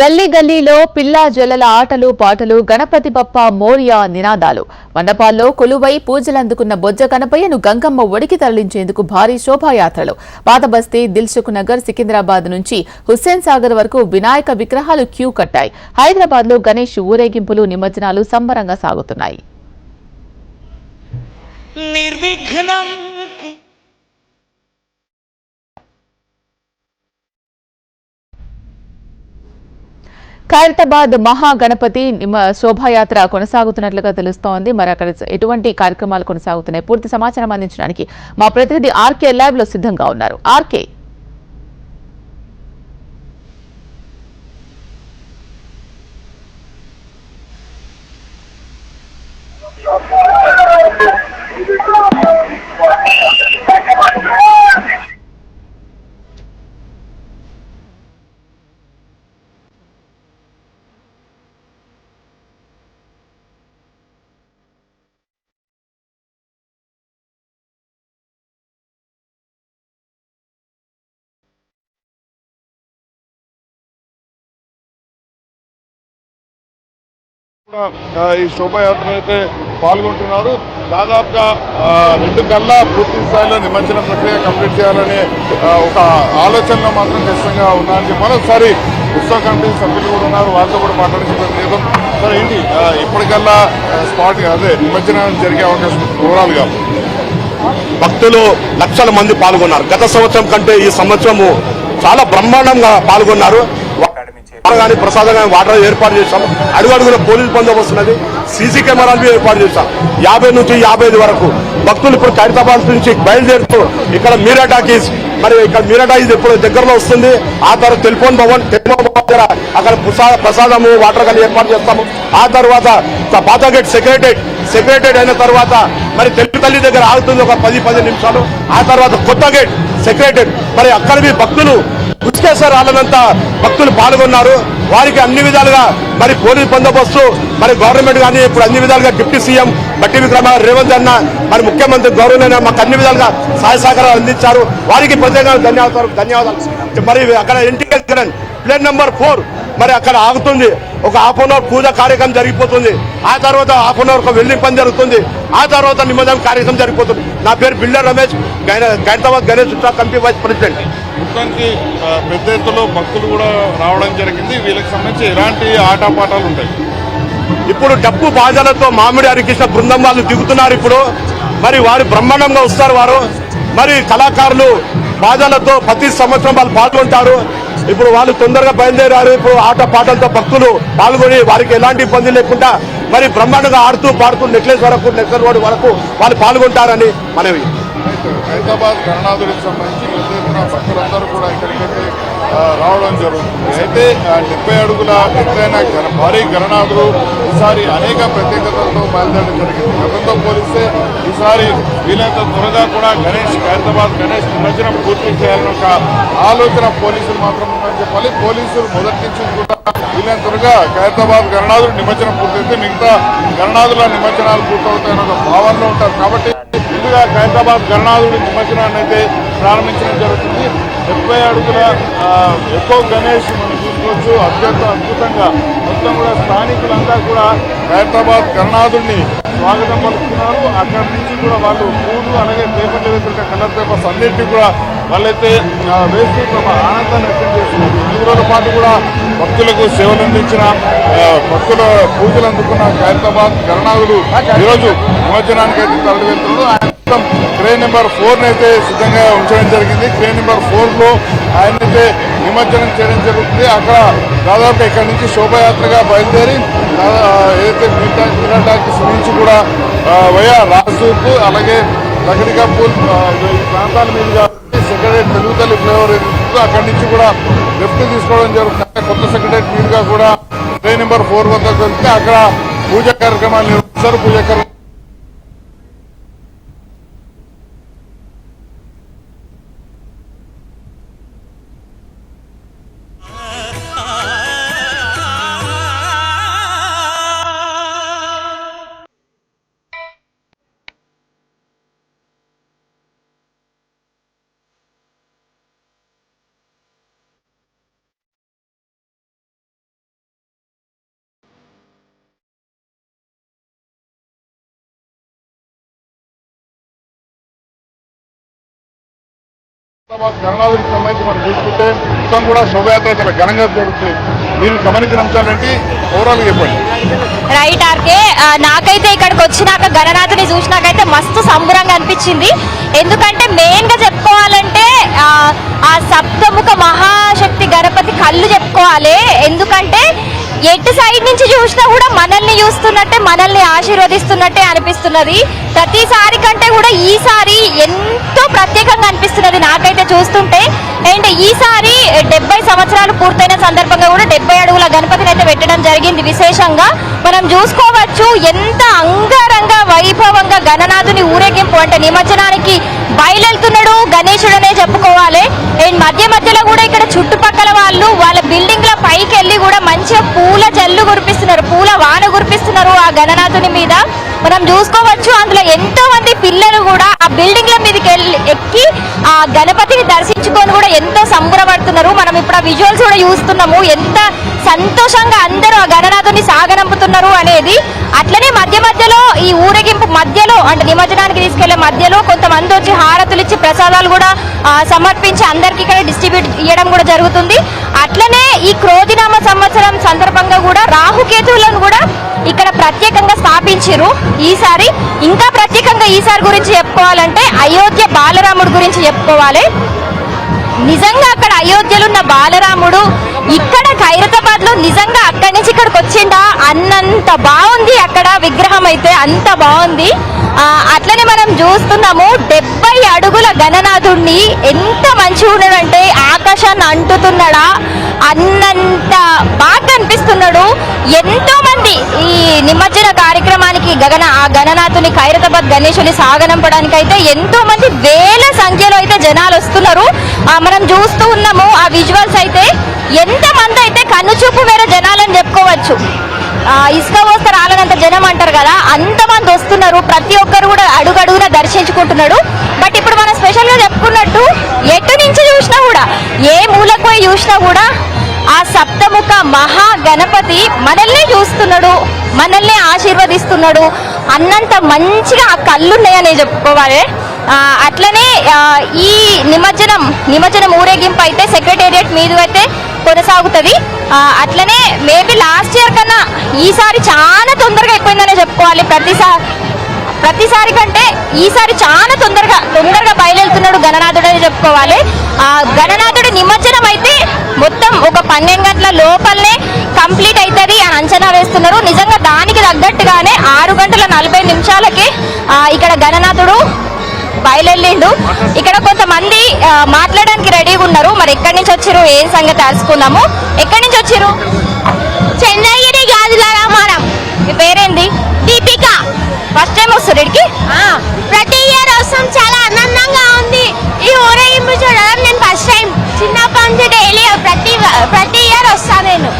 గల్లీ గల్లీలో పిల్లా జల్లల ఆటలు పాటలు గణపతి బప్ప మోరియా నినాదాలు. మండపాల్లో కొలువై పూజలందుకున్న బొజ్జ గణపయ్యను గంగమ్మ ఒడికి తరలించేందుకు భారీ శోభాయాత్రలు. పాతబస్తీ దిల్సుఖ్ నగర్ సికింద్రాబాద్ నుంచి హుస్సేన్ సాగర్ వరకు వినాయక విగ్రహాలు క్యూ కట్టాయి. హైదరాబాద్లో గణేష్ ఊరేగింపులు నిమజ్జనాలు సంబరంగా సాగుతున్నాయి. నిర్విఘ్నం ఖైరతాబాద్ మహాగణపతి నిమ- శోభాయాత్ర కొనసాగుతున్నట్లుగా తెలుస్తోంది. మరి అక్కడ ఎటువంటి కార్యక్రమాలు కొనసాగుతున్నాయి? పూర్తి సమాచారం అందించడానికి మా ప్రతినిధి ఆర్కే ల్యాబ్లో సిద్ధంగా ఉన్నారు. ఆర్కే. ఈ శోభాయాత్ర అయితే పాల్గొంటున్నారు. దాదాపుగా రెండు కల్లా పూర్తి స్థాయిలో నిమజ్జన ప్రక్రియ కంప్లీట్ చేయాలనే ఒక ఆలోచనలో మాత్రం ఖచ్చితంగా ఉన్నారని మరోసారి ఉత్సవ కమిటీ సభ్యులు కూడా ఉన్నారు. వాళ్ళతో కూడా మాట్లాడించిన ప్రయత్నం. సరే ఏంటి? ఇప్పటికల్లా స్పాట్ అదే నిమజ్జనం జరిగే అవకాశం ఓవరాల్గా. భక్తులు లక్షల మంది పాల్గొన్నారు. గత సంవత్సరం కంటే ఈ సంవత్సరము చాలా బ్రహ్మాండంగా పాల్గొన్నారు. కానీ ప్రసాదం కానీ వాటర్ ఏర్పాటు చేశాం. అడుగడుగున పోలీసు బందోబస్తు ఉన్నది. సీసీ కెమెరాలు ఏర్పాటు చేశాం. యాభై నుంచి యాభై ఐదు వరకు. భక్తులు ఇప్పుడు ఖైరతాబాద్ నుంచి బయలుదేరుతూ ఇక్కడ మీరా టాకీస్ మరి ఇక్కడ మీరా టాకీస్ దగ్గరలో వస్తుంది. ఆ తర్వాత టెలిఫోన్ భవన్ టెలిఫోన్ భవన్ దగ్గర అక్కడ ప్రసాదము వాటర్ కానీ ఏర్పాటు చేస్తాము. ఆ తర్వాత పాత గేట్ సెక్రటరేట్ సెక్రటరేట్ అయిన తర్వాత మరి తెలుగు తల్లి దగ్గర ఆగుతుంది ఒక పది పది నిమిషాలు. ఆ తర్వాత కొత్త గేట్ సెక్రటరేట్. మరి అక్కడ మీ భక్తులు ఉచికేశ్వర రాళ్ళనంతా భక్తులు పాల్గొన్నారు. వారికి అన్ని విధాలుగా మరి పోలీస్ బందోబస్తు మరి గవర్నమెంట్ కానీ ఇప్పుడు అన్ని విధాలుగా డిప్యూటీ సీఎం బట్టి విక్రమ రేవంత్ అన్న మరి ముఖ్యమంత్రి గౌరవనైనా మాకు అన్ని విధాలుగా సహాయ సహకారాలు అందించారు. వారికి ప్రత్యేకంగా ధన్యవాదాలు ధన్యవాదాలు. మరి అక్కడ ఎన్టీఆర్ ప్లేన్ నెంబర్ ఫోర్ మరి అక్కడ ఆగుతుంది. ఒక హాఫ్ అన్ అవర్ పూజ కార్యక్రమం జరిగిపోతుంది. ఆ తర్వాత హాఫ్ అన్ అవర్ ఒక వెల్డింగ్ పని జరుగుతుంది. ఆ తర్వాత నిమజ్జనం కార్యక్రమం జరిగిపోతుంది. నా పేరు బిల్డర్ రమేష్ గైనతాబాద్ గణేష్ ఉత్సవ కమిటీ వైస్ ప్రెసిడెంట్. మొత్తానికి పెద్ద ఎత్తులో భక్తులు కూడా రావడం జరిగింది. వీళ్ళకి సంబంధించి ఎలాంటి ఆటపాటాలు ఉంటాయి? ఇప్పుడు డప్పు బాజాలతో మామిడి హరికృష్ణ బృందం వాళ్ళు దిగుతున్నారు ఇప్పుడు. మరి వారు బ్రహ్మాండంగా వస్తారు వారు. మరి కళాకారులు బాజాలతో ప్రతి సంవత్సరం వాళ్ళు పాల్గొంటారు. ఇప్పుడు వాళ్ళు తొందరగా బయలుదేరారు. ఇప్పుడు ఆట పాటలతో భక్తులు పాల్గొని వారికి ఎలాంటి ఇబ్బంది లేకుండా మరి బ్రహ్మాండంగా ఆడుతూ పాడుతూ నెక్లెస్ వరకు నెక్లెస్ రోడ్ వరకు వాళ్ళు పాల్గొంటారని మనవి. హైదరాబాద్ గణనాథుడికి సంబంధించి భక్తులందరూ కూడా ఇక్కడికైతే రావడం జరుగుతుంది. అయితే డెబ్బై అడుగుల ఎత్తైన భారీ గణనాథులు ఈసారి అనేక ప్రత్యేకతలతో బయలుదేరడం జరిగింది. గతంతో పోలిస్తే ఈసారి వీలైనంత త్వరగా కూడా గణేష్ హైదరాబాద్ గణేష్ నిమజ్జనం పూర్తి చేయాలని ఒక ఆలోచన పోలీసులు మాత్రం ఉందని చెప్పాలి. పోలీసులు మొదటి నుంచి కూడా వీలైన త్వరగా ఖైరతాబాద్ గణనాథులు నిమజ్జనం పూర్తయితే మిగతా గణనాథుల నిమజ్జనాలు పూర్తవుతాయని ఒక భావనలో ఉంటారు. కాబట్టి ముందుగా ఖైరతాబాద్ గణనాథుడి నిమజ్జనాన్ని అయితే ప్రారంభించడం జరుగుతుంది. ముప్పై అడుగుల ఎక్కువ గణేష్ మనం చూసుకోవచ్చు. అత్యంత అద్భుతంగా. మొత్తం కూడా స్థానికులంతా కూడా హైదరాబాద్ గణనాథుడిని స్వాగతం పలుకుతున్నారు. అక్కడి నుంచి కూడా వాళ్ళు పూలు అలాగే పేపర్లు వేసిన కలర్ పేపర్స్ అన్నింటినీ కూడా వాళ్ళైతే వేస్తూ తమ ఆనందాన్ని వ్యక్తం చేస్తున్నారు. ఈ రోజుల పాటు కూడా భక్తులకు సేవలు అందించిన భక్తుల పూజలు అందుకున్న హైదరాబాద్ గణనాథుడు ఈరోజు నిమజ్జనానికి అయితే తరలి వెళ్తున్నాడు ఆయన క్రేన్ నెంబర్ ఫోర్ అయితే సిద్ధంగా ఉంచడం జరిగింది. క్రేన్ నెంబర్ ఫోర్లో ఆయన అయితే నిమజ్జనం చేయడం జరుగుతుంది. అక్కడ దాదాపు ఇక్కడ నుంచి శోభయాత్రగా బయలుదేరి ఏదైతే మిగతాకి నుంచి కూడా వయా రాజూకు అలాగే లగడికపూల్ ఈ ప్రాంతాల మీదుగా సెక్రటరీ తెలుగుతల్లి ఫ్లేవర్ అక్కడి నుంచి కూడా లెఫ్ట్ తీసుకోవడం జరుగుతుంది. కొత్త సెక్రటరీ మీదుగా కూడా ట్రైన్ నెంబర్ ఫోర్ వద్ద వెళ్తే అక్కడ పూజ కార్యక్రమాలు నిర్వహిస్తారు. పూజ గణనాథుడికి సంబంధించి మనం చూసుకుంటే మొత్తం కూడా శోభయాత్ర చాలా ఘనంగా జరుగుతుంది. మీరు గమనించిన అంశాలేంటి ఓవరాల్ చెప్పండి. రైట్ ఆర్కే నాకైతే ఇక్కడికి వచ్చినాక గణనాథుని చూసినాకైతే మస్తు సంబురంగా అనిపించింది. ఎందుకంటే మెయిన్గా చెప్పుకోవాలంటే ఆ, ఆ సప్తముఖ మహాశక్తి గణపతి కళ్ళు చెప్పుకోవాలి. ఎందుకంటే ఎటు సైడ్ నుంచి చూసినా కూడా మనల్ని చూస్తున్నట్టే మనల్ని ఆశీర్వదిస్తున్నట్టే అనిపిస్తున్నది. ప్రతిసారి కంటే కూడా ఈసారి ఎంతో ప్రత్యేకంగా అనిపిస్తున్నది నాకైతే చూస్తుంటే. అండ్ ఈసారి డెబ్బై సంవత్సరాలు పూర్తయిన సందర్భంగా కూడా డెబ్బై అడుగుల గణపతిని అయితే పెట్టడం జరిగింది విశేషంగా. మనం చూసుకోవచ్చు ఎంత అంగరంగ వైభవంగా గణనాథుని ఊరేగింపు అంటే నిమజ్జనానికి బయలుదేరుతున్నాడు గణేశుడనే చెప్పుకోవాలి. అండ్ మధ్య మధ్యలో కూడా ఇక్కడ చుట్టుపక్కల వాళ్ళు వాళ్ళ బిల్డింగ్ల పైకి వెళ్ళి కూడా మంచిగా పూల జల్లు కురిపిస్తున్నారు పూల వాన కురిపిస్తున్నారు ఆ గణనాథుని మీద. మనం చూసుకోవచ్చు అందులో ఎంతో మంది పిల్లలు కూడా ఆ బిల్డింగ్ల మీదకి వెళ్ళి ఎక్కి ఆ గణపతిని దర్శించుకొని కూడా ఎంతో సంబరపడుతున్నారు. మనం ఇప్పుడు ఆ విజువల్స్ కూడా చూస్తున్నాము. ఎంత సంతోషంగా అందరూ ఆ గణనాథుని సాగనంపుతున్నారు అనేది. అట్లనే మధ్య మధ్యలో ఈ ఊరేగింపు మధ్యలో అంటే నిమజ్జనానికి తీసుకెళ్ళే మధ్యలో కొంతమంది వచ్చి హారతులు ఇచ్చి ప్రసాదాలు కూడా సమర్పించి అందరికి ఇక్కడ డిస్ట్రిబ్యూట్ ఇవ్వడం కూడా జరుగుతుంది. అట్లనే ఈ క్రోధినామ సంవత్సరం సందర్భంగా కూడా రాహుకేతువులను కూడా ఇక్కడ ప్రత్యేకంగా స్థాపించారు ఈసారి ఇంకా ప్రత్యేకంగా ఈసారి గురించి చెప్పుకోవాలంటే అయోధ్య బాలరాముడు గురించి చెప్పుకోవాలి. నిజంగా అక్కడ అయోధ్యలో ఉన్న బాలరాముడు ఇక్కడ ఖైరతాబాద్లో నిజంగా అక్కడి నుంచి ఇక్కడికి వచ్చిండా? అన్నంత బాగుంది అక్కడ విగ్రహం అయితే అంత బాగుంది. అట్లనే మనం చూస్తున్నాము డెబ్బై అడుగుల గణనాథుణ్ణి ఎంత మంచిగా ఉన్నాడంటే ఆకాశాన్ని అంటుతున్నాడా అన్నంత బాగా కనిపిస్తున్నాడు ఎంతో మంది ఈ నిమజ్జన కార్యక్రమానికి గగన ఆ గణనాథుని ఖైరతాబాద్ గణేశుని సాగనంపడానికి అయితే ఎంతో మంది వేల సంఖ్యలో అయితే జనాలు వస్తున్నారు. మనం చూస్తూ ఉన్నాము ఆ విజువల్స్ అయితే ఎంత మంది అయితే కన్ను చూపు వేరే జనాలని చెప్పుకోవచ్చు. ఇసుక వస్తే రాలనంత జనం అంటారు కదా అంత మంది వస్తున్నారు. ప్రతి ఒక్కరు కూడా అడుగడుగున దర్శించుకుంటున్నాడు బట్ ఇప్పుడు మనం స్పెషల్గా చెప్పుకున్నట్టు ఎటు నుంచి చూసినా కూడా ఏ మూలకు చూసినా కూడా ఆ సప్తముఖ మహా గణపతి మనల్ని చూస్తున్నాడు మనల్ని ఆశీర్వదిస్తున్నాడు. అన్నంత మంచిగా ఆ కళ్ళున్నాయని చెప్పుకోవాలి. అట్లనే ఈ నిమజ్జనం నిమజ్జనం ఊరేగింపు అయితే సెక్రటేరియట్ మీద అయితే కొనసాగుతుంది. అట్లనే మేబీ లాస్ట్ ఇయర్ కన్నా ఈసారి చాలా తొందరగా అయిపోయిందనే చెప్పుకోవాలి. ప్రతిసారి ప్రతిసారి కంటే ఈసారి చాలా తొందరగా తొందరగా బయలుదేరుతున్నాడు గణనాథుడు అని చెప్పుకోవాలి. గణనాథ్ నిమజ్జనం అయితే మొత్తం ఒక పన్నెండు గంటల లోపలనే కంప్లీట్ అవుతుంది అని అంచనా వేస్తున్నారు. నిజంగా దానికి తగ్గట్టుగానే ఆరు గంటల నలభై నిమిషాలకి ఇక్కడ గణనాథుడు బయలుదేరిండు. ఇక్కడ కొంతమంది మాట్లాడడానికి రెడీగా ఉన్నారు. మరి ఎక్కడి నుంచి వచ్చారు ఏం సంగతి తెలుసుకుందాము. ఎక్కడి నుంచి వచ్చారు చంద్రగిరి గాజుల రామారం మీ పేరేంది? దీపిక. ఫస్ట్ టైం వస్తారు ఇక్కడికి? ప్రతి ఇయర్ వస్తాం. చాలా ఆనందంగా ఉంది. ఈ ఊరే చిన్నప్పటి నుంచి డైలీ ప్రతి ప్రతి ఇయర్ వస్తాను నేను.